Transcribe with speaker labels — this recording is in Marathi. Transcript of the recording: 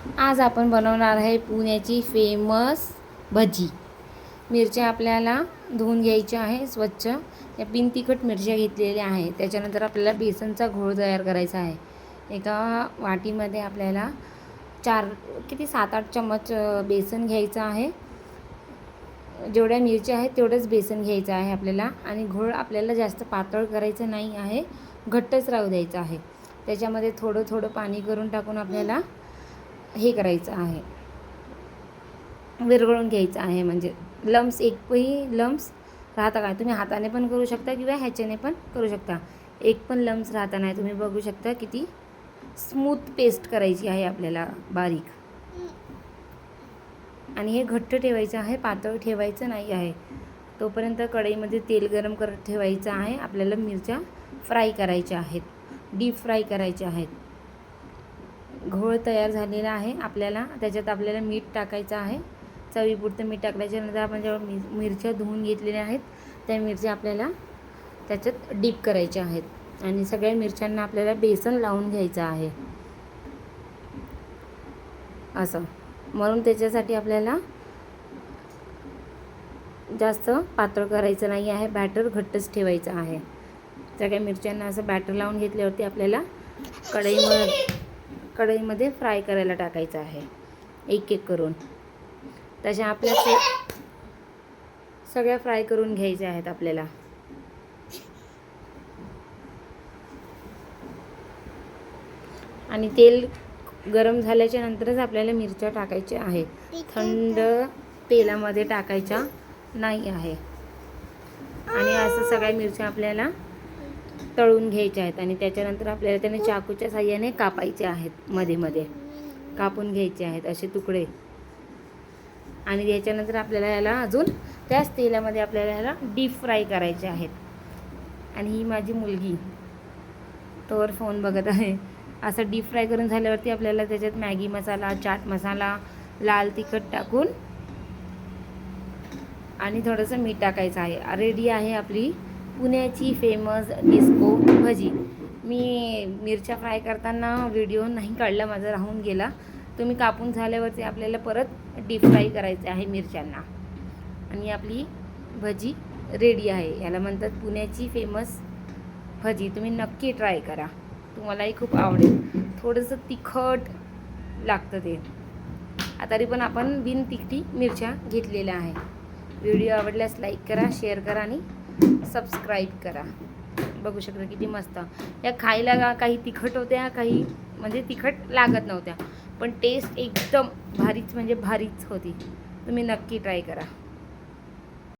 Speaker 1: आज आपण बनवणार आहे पुण्याची फेमस भजी. मिरच्या आपल्याला धुवून घ्यायच्या आहे स्वच्छ. या बिन तिखट मिरच्या घेतलेल्या आहे त्याच्यानंतर आपल्याला बेसनचा घोळ तयार करायचा आहे. एका वाटीमध्ये आपल्याला चार किती सात आठ चम्मच बेसन घ्यायचं आहे. जेवढ्या मिरच्या आहेत तेवढंच बेसन घ्यायचं आहे आपल्याला. आणि घोळ आपल्याला जास्त पातळ करायचं नाही आहे. घट्टच राहू द्यायचं आहे. त्याच्यामध्ये थोडं थोडं पाणी करून टाकून आपल्याला हे करायचं आहे. विरघळून घ्यायचं आहे म्हणजे लम्स एकही लम्स राहता काय? तुम्ही हाताने पण करू शकता किंवा ह्याच्याने पण करू शकता. एक पण लम्स राहता नाही. तुम्ही बघू शकता किती स्मूथ पेस्ट करायची आहे आपल्याला बारीक. आणि हे घट्ट ठेवायचं आहे. पातळ ठेवायचं नाही आहे. तोपर्यंत कढईमध्ये तेल गरम करत ठेवायचं आहे. आपल्याला मिरच्या फ्राय करायच्या आहेत. डीप फ्राय करायच्या आहेत. घोळ तयार झालेला आहे. आपल्याला त्याच्यात आपल्याला मीठ टाकायचं आहे. चवीपुरतं मीठ टाकल्याच्यानंतर आपण जेव्हा मिर मिरच्या धुवून घेतलेल्या आहेत त्या मिरच्या आपल्याला त्याच्यात डीप करायच्या आहेत. आणि सगळ्या मिरच्यांना आपल्याला बेसन लावून घ्यायचं आहे. असं. म्हणून त्याच्यासाठी आपल्याला जास्त पातळ करायचं नाही आहे. बॅटर घट्टच ठेवायचं आहे. सगळ्या मिरच्यांना असं बॅटर लावून घेतल्यावरती आपल्याला कढईमध्ये कढईमध्ये फ्राय करायला टाकायचं आहे. एक एक करून. तशा आपल्या सगळ्या फ्राय करून घ्यायच्या आहेत आपल्याला. आणि तेल गरम झाल्याच्या नंतरच आपल्याला मिरच्या टाकायच्या आहेत. थंड तेलामध्ये टाकायच्या नाही आहे. आणि असं सगळ्या मिरच्या आपल्याला तळून घ्यायच्या आहेत आणि त्याच्यानंतर आपल्याला त्याने चाकूच्या साह्याने कापायचे आहेत मध्ये मध्ये. कापून घ्यायचे आहेत असे तुकडे. आणि याच्यानंतर आपल्याला याला अजून त्याच तेलामध्ये आपल्याला याला डीप फ्राय करायचे आहेत. आणि ही माझी मुलगी. तोवर फोन बघत आहे. असं डीप फ्राय करून झाल्यावरती आपल्याला त्याच्यात मॅगी मसाला चाट मसाला लाल तिखट टाकून आणि थोडंसं मीठ टाकायचं आहे. रेडी आहे आपली पुण्याची फेमस डिस्को भजी. मी मिरच्या फ्राय करताना व्हिडिओ नाही काढला माझा राहून गेला. तुम्ही कापून झाल्यावरती आपल्याला परत डीप फ्राय करायचं आहे मिरच्यांना. आणि आपली भजी रेडी आहे. याला म्हणतात पुण्याची फेमस भजी. तुम्ही नक्की ट्राय करा. तुम्हालाही खूप आवडेल. थोडंसं तिखट लागतं ते. आ, तरी पण आपण बिन तिखटी मिरच्या घेतलेल्या आहे. व्हिडिओ आवडल्यास लाईक करा शेअर करा आणि सबस्क्राईब करा. बघू शकता किती मस्त. या खायला काही तिखट होत्या काही म्हणजे तिखट लागत नव्हत्या. पण टेस्ट एकदम भारीच म्हणजे भारीच होती. तुम्ही नक्की ट्राय करा.